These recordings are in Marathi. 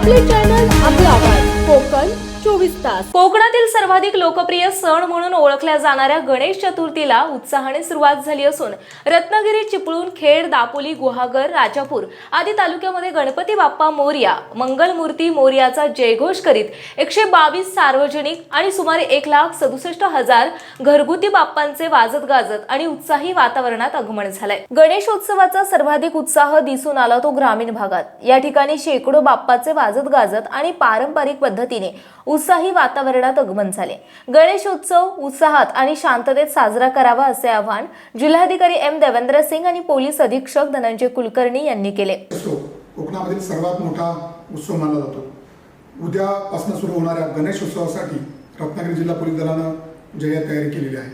अपने चैनल अगला चोवीस तास. कोकणातील सर्वाधिक लोकप्रिय सण म्हणून ओळखल्या जाणाऱ्या गणेश चतुर्थीला उत्साहाने सुरुवात झाली असून रत्नागिरी चिपळूण खेड दापोली गुहागर राजापूर आदी तालुक्यामध्ये गणपती बाप्पा मोर्या मंगलमूर्ती मोर्याचा जयघोष करीत एकशे बावीस सार्वजनिक आणि सुमारे एक लाख सदुसष्ट हजार घरगुती बाप्पांचे वाजत गाजत आणि उत्साही वातावरणात आगमन झालंय. गणेशोत्सवाचा सर्वाधिक उत्साह दिसून आला तो ग्रामीण भागात. या ठिकाणी शेकडो बाप्पाचे वाजत गाजत आणि पारंपरिक पद्धतीने उत्साही वातावरणात आगमन झाले. गणेशोत्सव उत्साहात आणि शांततेत साजरा करावा असे आवाहन जिल्हाधिकारी एम देवेंद्र सिंग आणि पोलीस अधीक्षक धनंजय कुलकर्णी यांनी केले. असतो कोकणामधील सर्वात मोठा उत्सव मानला जातो. उद्यापासून सुरू होणाऱ्या गणेश उत्सवासाठी रत्नागिरी जिल्हा पोलीस दलानं जय्यत तयारी केलेली आहे.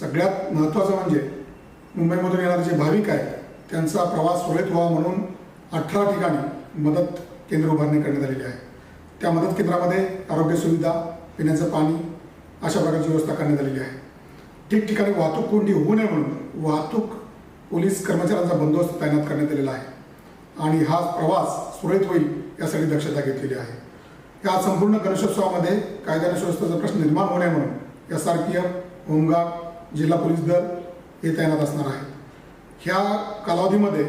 सगळ्यात महत्त्वाचं म्हणजे मुंबईमधून येणारे जे भाविक आहेत त्यांचा प्रवास सुरळीत व्हावा म्हणून अठरा ठिकाणी मदत केंद्र उभारणी करण्यात आलेली आहे. त्या मदत केंद्रामध्ये आरोग्य सुविधा पिण्याचं पाणी अशा प्रकारची व्यवस्था करण्यात आलेली आहे. ठिकठिकाणी वाहतूक कोंडी होऊ नये म्हणून वाहतूक पोलीस कर्मचाऱ्यांचा बंदोबस्त तैनात करण्यात आलेला आहे. आणि हा प्रवास सुरळीत होईल यासाठी दक्षता घेतलेली आहे. या संपूर्ण गणेशोत्सवामध्ये कायदा आणि सुव्यवस्थेचा प्रश्न निर्माण होऊ नये म्हणून S R P F home guard जिल्हा पोलीस दल हे तैनात असणार आहे. ह्या कालावधीमध्ये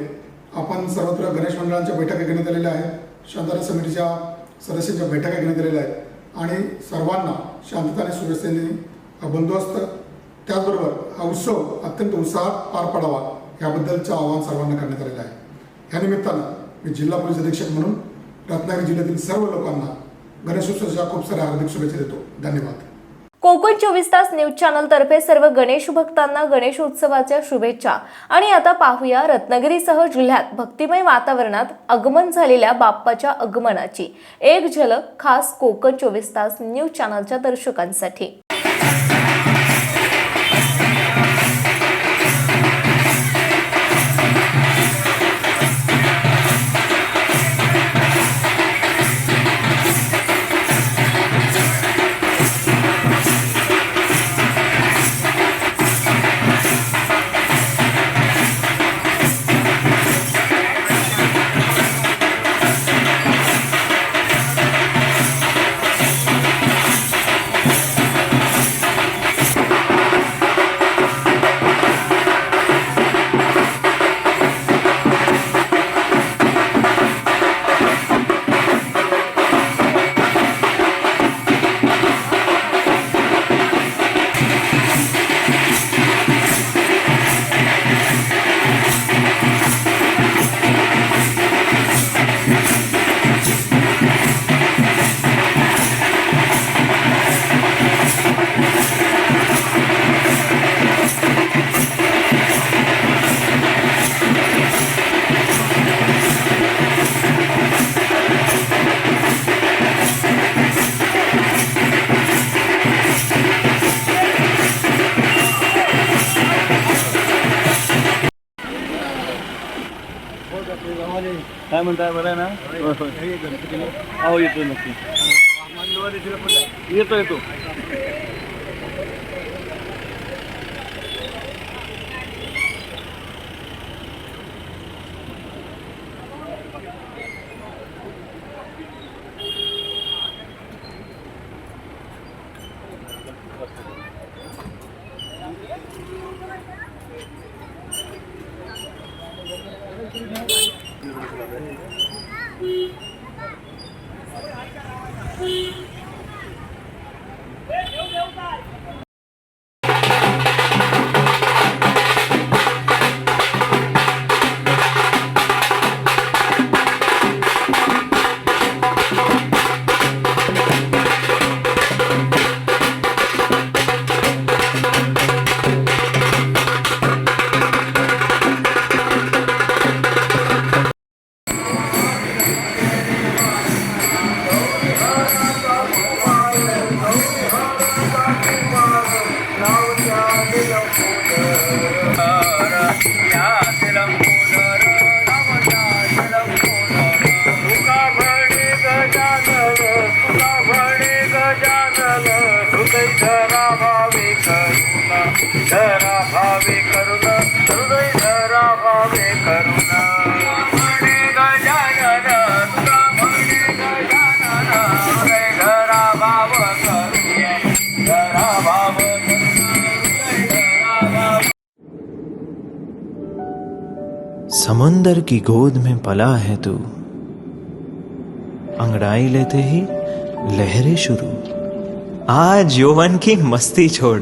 आपण सर्वत्र गणेश मंडळांच्या बैठका घेण्यात आलेल्या आहेत. शांतता समितीच्या सदस्यांच्या बैठका घेण्यात आलेल्या आहेत. आणि सर्वांना शांतता आणि सुव्यवस्थेने बंदोबस्त. त्याचबरोबर हा उत्सव अत्यंत उत्साहात पार पडावा याबद्दलचं आवाहन सर्वांना करण्यात आलेलं आहे. या निमित्तानं मी जिल्हा पोलीस अधीक्षक म्हणून रत्नागिरी जिल्ह्यातील सर्व लोकांना गणेशोत्सवाच्या खूप साऱ्या हार्दिक शुभेच्छा देतो. धन्यवाद. कोकण चोवीस तास न्यूज चॅनल तर्फे सर्व गणेश भक्तांना गणेशोत्सवाच्या शुभेच्छा. आणि आता पाहूया रत्नागिरीसह जिल्ह्यात भक्तिमय वातावरणात आगमन झालेल्या बाप्पाच्या आगमनाची. एक झलक खास कोकण चोवीस तास न्यूज चॅनलच्या दर्शकांसाठी. काय म्हणताय बरं ना? हो येतो नक्की. येतो येतो धरा भावे करुणा, हृदय धरा भावे करुणा। समंदर की गोद में पला है तू। अंगड़ाई लेते ही लहरें शुरू। आज यौवन की मस्ती छोड़।